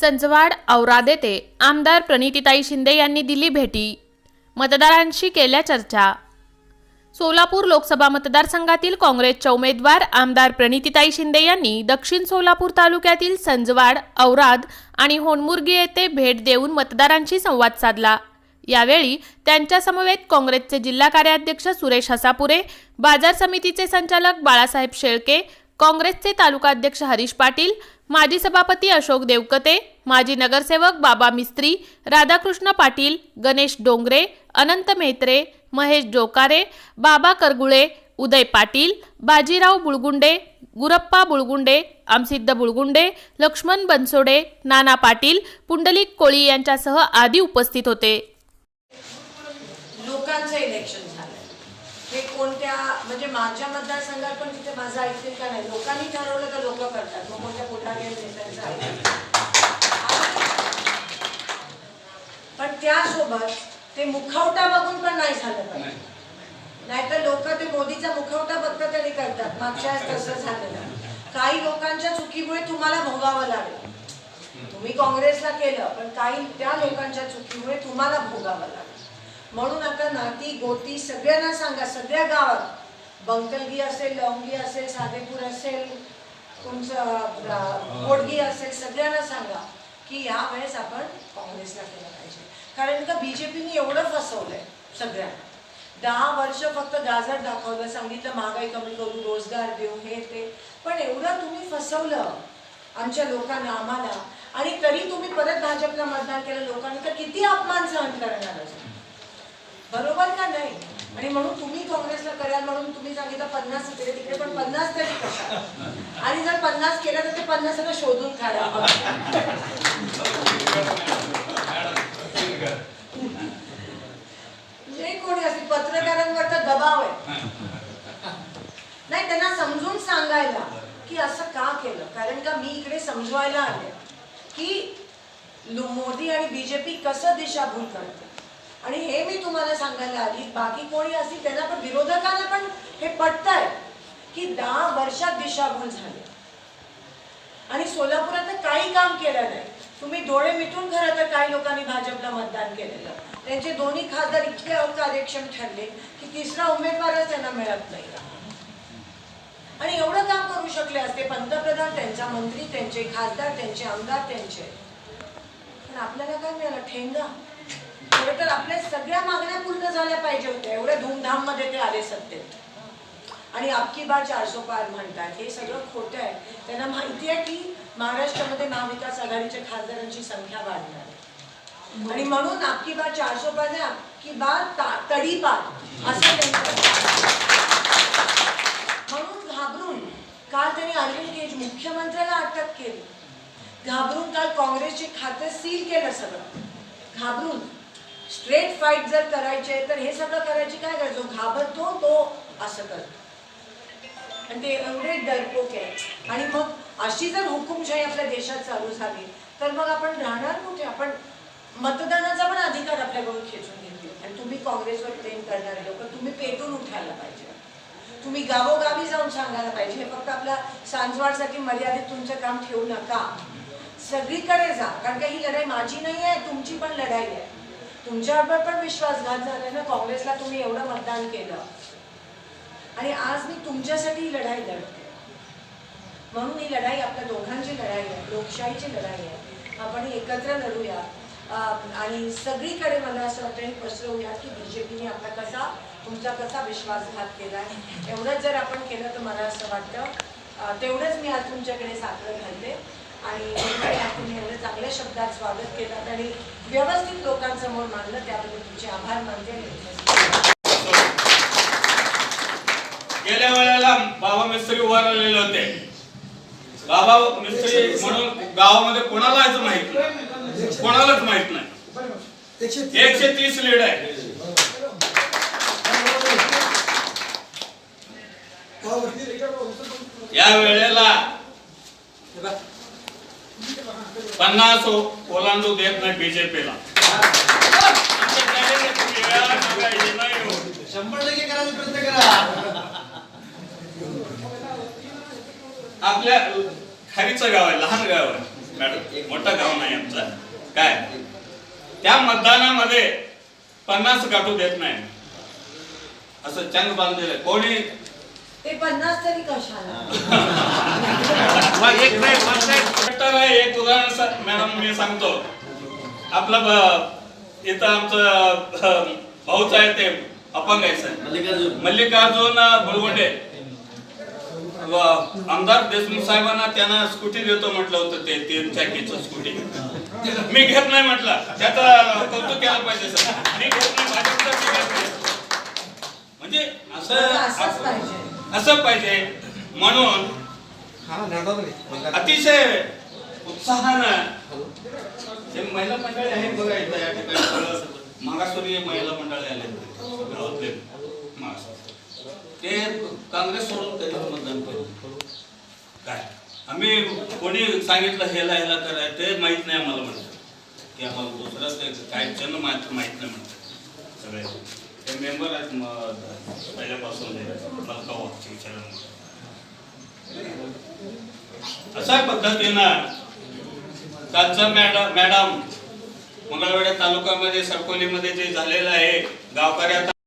संजवाड औराद येथे आमदार प्रणितीताई शिंदे यांनी दिली भेटी. मतदारांशी केल्या चर्चा. सोलापूर लोकसभा मतदारसंघातील काँग्रेसच्या उमेदवार आमदार प्रणितीताई शिंदे यांनी दक्षिण सोलापूर तालुक्यातील संजवाड औराद आणि होणमुर्गी येथे भेट देऊन मतदारांशी संवाद साधला. यावेळी त्यांच्यासमवेत काँग्रेसचे जिल्हा कार्याध्यक्ष सुरेश हसापुरे बाजार समितीचे संचालक बाळासाहेब शेळके काँग्रेसचे तालुकाध्यक्ष हरीश पाटील माजी सभापती अशोक देवकते माजी नगरसेवक बाबा मिस्त्री राधाकृष्ण पाटील गणेश डोंगरे अनंत मेहत्रे महेश जोकारे बाबा करगुळे उदय पाटील बाजीराव बुळगुंडे गुरप्पा बुळगुंडे आमसिद्ध बुळगुंडे लक्ष्मण बनसोडे नाना पाटील पुंडलिक कोळी यांच्यासह आदी उपस्थित होते. हे कोणत्या म्हणजे माझ्या मतदारसंघात पण तिथे माझं ऐकतील का नाही? लोकांनी ठरवलं तर लोक करतात. मग कोणत्या पुढारी नेत्यांचं. पण त्यासोबत ते मुखवटा बघून पण नाही झालं पाहिजे. नाहीतर लोक ते मोदीचा मुखवटा बघतात आणि करतात. मागच्या तसं झालेलं. काही लोकांच्या चुकीमुळे तुम्हाला भोगावं लागलं. तुम्ही काँग्रेसला केलं पण काही त्या लोकांच्या चुकीमुळे तुम्हाला भोगावं लागलं. म्हणून आता नाती गोती सगळ्यांना सांगा सगळ्या गावात. बंकलगी असेल लवंगी असेल साधेपूर असेल तुमचं अं, गोडगी असेल सगळ्यांना सांगा की या वेळेस आपण काँग्रेसला केलं पाहिजे. कारण का बीजेपीने एवढं फसवलंय सगळ्यांना. दहा वर्ष फक्त गाजर दाखवलं सांगितलं महागाई कमी करू रोजगार देऊ हे ते. पण एवढं तुम्ही फसवलं आमच्या लोकांना आम्हाला. आणि तरी तुम्ही परत भाजपला मतदान केलं लोकांनी तर किती अपमान सहन करणार असेल? बरोबर का नाही? आणि म्हणून तुम्ही काँग्रेसला कराल म्हणून तुम्ही सांगितलं पन्नास इकडे तिकडे पण पन्नास तरी आणि जर पन्नास केलं तर ते पन्नास शोधून काढा जे कोणी असेल पत्रकारांवरचा दबाव आहे. नाही त्यांना समजून सांगायला की असं का केलं? कारण का मी इकडे समजवायला आले की मोदी आणि बीजेपी कसं दिशाभूल करते आणि हे मी तुम्हाला सांगायला आली बाकी कोणी असतील त्यांना पण विरोधकांना पण हे पटतंय की दहा वर्षात दिशाभूल झाली. आणि सोलापुरात काही काम केलं नाही. तुम्ही डोळे मिटून खरं तर काही लोकांनी भाजपला मतदान केलेलं. त्यांचे दोन्ही खासदार इतके अकार्यक्षम ठरले की तिसरा उमेदवारच त्यांना मिळत नाही. आणि एवढं काम करू शकले असते पंतप्रधान त्यांचा मंत्री त्यांचे खासदार त्यांचे आमदार त्यांचे. पण आपल्याला काय मिळालं? ठेंगा. खरं तर आपल्या सगळ्या मागण्या पूर्ण झाल्या पाहिजे होत्या. एवढ्या धूमधाममध्ये ते आले सत्तेत. आणि अबकी बार चारशो पार म्हणतात. हे सगळं खोटं आहे. त्यांना माहिती आहे की महाराष्ट्रामध्ये महाविकास आघाडीच्या खासदारांची संख्या वाढणार आणि म्हणून अबकी बार चारशो पार नाही अबकी बार तडी पार. असं म्हणून घाबरून काल त्यांनी अरविंद केज मुख्यमंत्र्याला अटक केली. घाबरून काल काँग्रेसचे खातं सील केलं सगळं. घाबरून स्ट्रेट फाईट जर करायचे तर हे सगळं करायची काय गरज? घाबरतो तो असं करतो. आणि ते एवढे डरपोक आहे आणि मग अशी जर हुकुमशाही आपल्या देशात चालू झाली तर मग आपण राहणार कुठे? आपण मतदानाचा पण अधिकार आपल्याकडून खेचून घेतील आणि तुम्ही काँग्रेसवर प्रेम करणारे लोक तुम्ही पेटून उठायला पाहिजे. तुम्ही गावोगावी जाऊन सांगायला पाहिजे. हे फक्त आपल्या सांजवाडसाठी मर्यादित तुमचं काम ठेवू नका. सगळीकडे जा. कारण का ही लढाई माझी नाही आहे तुमची पण लढाई आहे. तुमच्यावर पण विश्वासघात झालाय ना? काँग्रेसला तुम्ही एवढं मतदान केलं. आणि आज मी तुमच्यासाठी ही लढाई लढते. म्हणून ही लढाई आपल्या दोघांची लढाई आहे लोकशाहीची लढाई आहे. आपण एकत्र लढूया. आणि सगळीकडे मला असं वाटतं हे पसरवूया की बीजेपीने आपला कसा तुमचा कसा विश्वासघात केला आहे एवढंच जर आपण केलं तर मला असं वाटतं. तेवढंच मी आज तुमच्याकडे साखर घालते. आणि तुम्ही एवढं चांगल्या शब्दात स्वागत केलं आणि व्यवस्थित लोकांसमोर मांडलं त्याबद्दल तुमचे आभार मानते गेल्या वेळेला बाबा मिस्त्री उभा राहिलेले होते. बाबा मिस्त्री म्हणून गावामध्ये कोणाला यायचं माहीत नाही. कोणालाच माहीत नाही. एकशे तीस लीड आहे. या वेळेला पन्नास ओलांडू देत नाही बीजेपीला करा. आपल्या खारीचं गाव आहे लहान गाव आहे. मॅडम मोठं गाव नाही आमचं. काय? त्या मतदानामध्ये पन्नास गाठू देत नाही. असं चंग बांधलेलं. कोणी ते पन्नास तरी कशाला? तर एक उदाहरण सा- मॅडम मी सांगतो. आपलं ब- इथं आमचं अ, भाऊच आहे ते अपंग आहे सर मल्लिकार्जुन. मल्लिकार्जुन बुलगुंडे व आमदार देशमुख साहेबांना त्यांना स्कूटी देतो म्हटलं होतं ते तीन चाकीचं स्कूटी. मी घेत नाही म्हटलं. त्याचं कौतुक केलं पाहिजे सर मी घेत नाही भाजपचं मी घेत नाही. म्हणजे असंच असं पाहिजे. असं पाहिजे. म्हणून अतिशय उत्साहानं जे महिला मंडळी आहेत बघा इथं या ठिकाणी मागासवर्गीय महिला मंडळी आले गावातले ते काँग्रेस सोडून कधी मतदान केलं काय? आम्ही कोणी सांगितलं हेला हेला कराय ते माहीत नाही आम्हाला म्हणतात. की आम्हाला दुसरं काय माहीत माहीत नाही म्हणतात. सगळे. ते मेंबर आहेत मग पहिल्यापासून मलका वागचे अशा पद्धतीनं कालचं मॅडम मॅडम मंगळवेढा तालुक्यामध्ये सरकोलीमध्ये जे झालेलं आहे गावकऱ्या